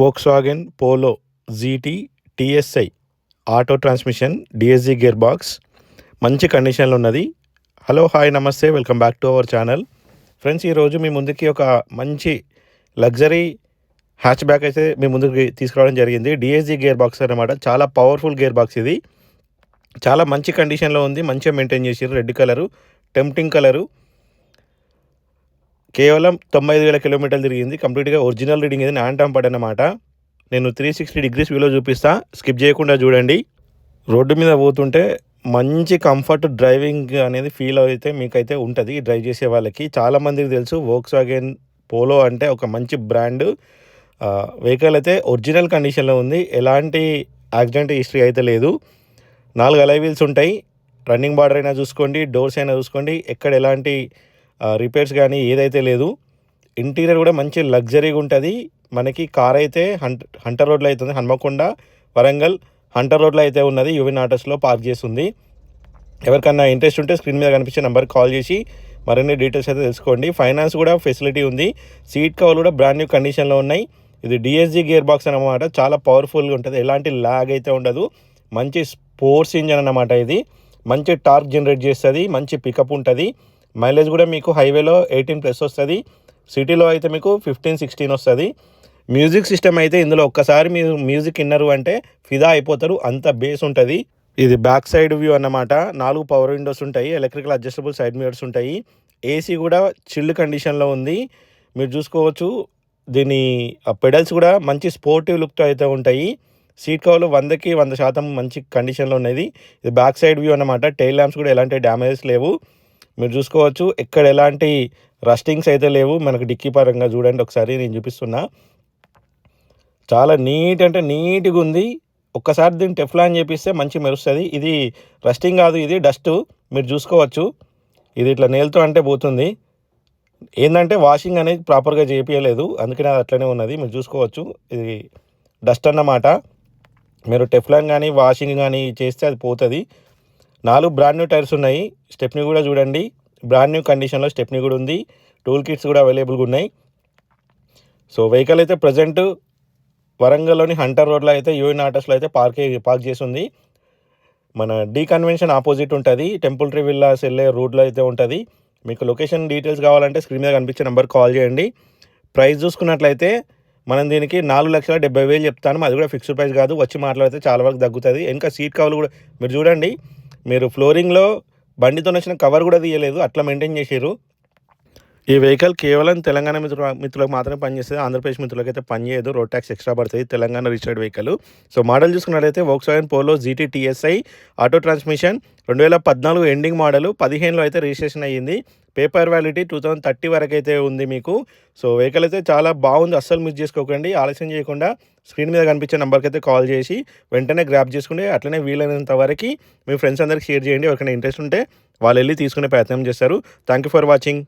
Volkswagen Polo GT TSI auto transmission DSG gear box మంచి కండిషన్లో ఉన్నది. హలో హాయ్ నమస్తే welcome back to our channel friends ఈరోజు మీ ముందుకి ఒక మంచి లగ్జరీ హ్యాచ్ బ్యాక్ అయితే మీ ముందుకి తీసుకురావడం జరిగింది. డిఎస్జి గేర్ బాక్స్ అనమాట చాలా పవర్ఫుల్ గేర్ బాక్స్ ఇది. చాలా మంచి కండిషన్లో ఉంది. మంచిగా మెయింటైన్ చేసారు రెడ్ కలరు టెంప్టింగ్ కలరు కేవలం తొంభై ఐదు వేల కిలోమీటర్లు తిరిగింది. కంప్లీట్గా ఒరిజినల్ రీడింగ్ ఇది నాన్ టాంపర్డ్ అనమాట నేను త్రీ సిక్స్టీ డిగ్రీస్ వ్యూలో చూపిస్తా. స్కిప్ చేయకుండా చూడండి. రోడ్డు మీద పోతుంటే మంచి కంఫర్ట్ డ్రైవింగ్ అనేది ఫీల్ అయితే మీకైతే ఉంటుంది. డ్రైవ్ చేసే వాళ్ళకి చాలామందికి తెలుసు. వోక్స్ వ్యాగన్ పోలో అంటే ఒక మంచి బ్రాండ్ వెహికల్ అయితే ఒరిజినల్ కండిషన్లో ఉంది. ఎలాంటి యాక్సిడెంట్ హిస్టరీ అయితే లేదు. నాలుగు అలై వీల్స్ ఉంటాయి. రన్నింగ్ బార్డర్ అయినా చూసుకోండి. డోర్స్ అయినా చూసుకోండి. ఎక్కడ ఎలాంటి రిపేర్స్ కానీ ఏదైతే లేదు ఇంటీరియర్ కూడా మంచి లగ్జరీగా ఉంటుంది. మనకి కార్ అయితే హంట హంటర్ రోడ్లో అవుతుంది హన్మకొండ వరంగల్ హంటర్ రోడ్లో అయితే ఉన్నది యువిన్ ఆటోస్లో పార్క్ చేస్తుంది. ఎవరికన్నా ఇంట్రెస్ట్ ఉంటే స్క్రీన్ మీద కనిపించే నెంబర్కి కాల్ చేసి మరిన్ని డీటెయిల్స్ అయితే తెలుసుకోండి. ఫైనాన్స్ కూడా ఫెసిలిటీ ఉంది. సీట్ కవర్లు కూడా బ్రాండ్ న్యూ కండిషన్లో ఉన్నాయి. ఇది డిఎస్జీ గేర్ బాక్స్ అనమాట చాలా పవర్ఫుల్గా ఉంటుంది. ఎలాంటి ల్యాగ్ అయితే ఉండదు. మంచి స్పోర్ట్స్ ఇంజన్ అన్నమాట ఇది. మంచి టార్క్ జనరేట్ చేస్తుంది. మంచి పికప్ ఉంటుంది. మైలేజ్ కూడా మీకు హైవేలో ఎయిటీన్ ప్లస్ వస్తుంది. సిటీలో అయితే మీకు ఫిఫ్టీన్ సిక్స్టీన్ వస్తుంది. మ్యూజిక్ సిస్టమ్ అయితే ఇందులో ఒక్కసారి మీరు మ్యూజిక్ విన్నరు అంటే ఫిదా అయిపోతారు. అంత బేస్ ఉంటుంది. ఇది బ్యాక్ సైడ్ వ్యూ అన్నమాట. నాలుగు పవర్ విండోస్ ఉంటాయి. ఎలక్ట్రికల్ అడ్జస్టబుల్ సైడ్ మిరర్స్ ఉంటాయి. ఏసీ కూడా చిల్డ్ కండిషన్లో ఉంది. మీరు చూసుకోవచ్చు. దీని పెడల్స్ కూడా మంచి స్పోర్టివ్ లుక్తో అయితే ఉంటాయి. సీట్ కవర్లు వందకి వంద శాతం మంచి కండిషన్లో ఉన్నది. ఇది బ్యాక్ సైడ్ వ్యూ అన్నమాట. టైల్ ల్యాంప్స్ కూడా ఎలాంటి డ్యామేజెస్ లేవు. మీరు చూసుకోవచ్చు. ఎక్కడ ఎలాంటి రస్టింగ్స్ అయితే లేవు. మనకు డిక్కీ పరంగా చూడండి. ఒకసారి నేను చూపిస్తున్నా. చాలా నీట్ అంటే నీట్గా ఉంది. ఒక్కసారి దీన్ని టెఫ్లాన్ చేపిస్తే మంచి మెరుస్తుంది. ఇది రస్టింగ్ కాదు. ఇది డస్ట్. మీరు చూసుకోవచ్చు. ఇది ఇట్లా నేలతో అంటే పోతుంది. ఏంటంటే వాషింగ్ అనేది ప్రాపర్గా చేపించలేదు అందుకని అది అట్లనే ఉన్నది. మీరు చూసుకోవచ్చు. ఇది డస్ట్ అన్నమాట. మీరు టెఫ్లాన్ కానీ వాషింగ్ కానీ చేస్తే అది పోతుంది. నాలుగు బ్రాండ్ న్యూ టైర్స్ ఉన్నాయి. స్టెప్ని కూడా చూడండి. బ్రాండ్ న్యూ కండిషన్లో స్టెప్ని కూడా ఉంది. టూల్ కిట్స్ కూడా అవైలబుల్గా ఉన్నాయి. సో వెహికల్ అయితే ప్రజెంట్ వరంగల్లోని హంటర్ రోడ్లో అయితే యూఎన్ ఆటోస్లో అయితే పార్క్ పార్క్ చేసి ఉంది మన డీ కన్వెన్షన్ ఆపోజిట్ ఉంటుంది. టెంపుల్ ట్రీ విల్లాస్ వెళ్ళే రూట్లో అయితే ఉంటుంది. మీకు లొకేషన్ డీటెయిల్స్ కావాలంటే స్క్రీన్ మీద కనిపించే నెంబర్ కాల్ చేయండి. ప్రైస్ చూసుకున్నట్లయితే మనం దీనికి నాలుగు లక్షల డెబ్బై వేలు చెప్తాను. అది కూడా ఫిక్స్డ్ ప్రైస్ కాదు. వచ్చి మాట్లాడితే చాలా వరకు తగ్గుతుంది. ఇంకా సీట్ కవర్లు కూడా మీరు చూడండి. మీరు ఫ్లోరింగ్లో బండితో వచ్చిన కవర్ కూడా తీయలేదు అట్లా మెయింటైన్ చేసారు ఈ వెహికల్ కేవలం తెలంగాణ మిత్రుల మిత్రులకు మాత్రమే పనిచేస్తుంది. ఆంధ్రప్రదేశ్ మిత్రులకు అయితే పనిచేయదు రోడ్ ట్యాక్స్ ఎక్స్ట్రా పడుతుంది. Telangana registered vehicle. So model చూసుకున్నట్లయితే Volkswagen Polo GT TSI auto transmission రెండు వేల పద్నాలుగు ఎండింగ్ మోడల్ పదిహేనులో అయితే రిజిస్ట్రేషన్ అయ్యింది. Paper validity two thousand thirty వరకు అయితే ఉంది మీకు. సో వెహికల్ అయితే చాలా బాగుంది. అస్సలు మిస్ చేసుకోకండి. ఆలస్యం చేయకుండా స్క్రీన్ మీద కనిపించే నెంబర్కి అయితే కాల్ చేసి వెంటనే గ్రాప్ చేసుకుంటే అట్లనే వీలైనంత వరకు మీ ఫ్రెండ్స్ అందరికి షేర్ చేయండి. ఎవరికైనా ఇంట్రెస్ట్ ఉంటే వాళ్ళు వెళ్ళి తీసుకునే ప్రయత్నం చేస్తారు. Thank you for watching.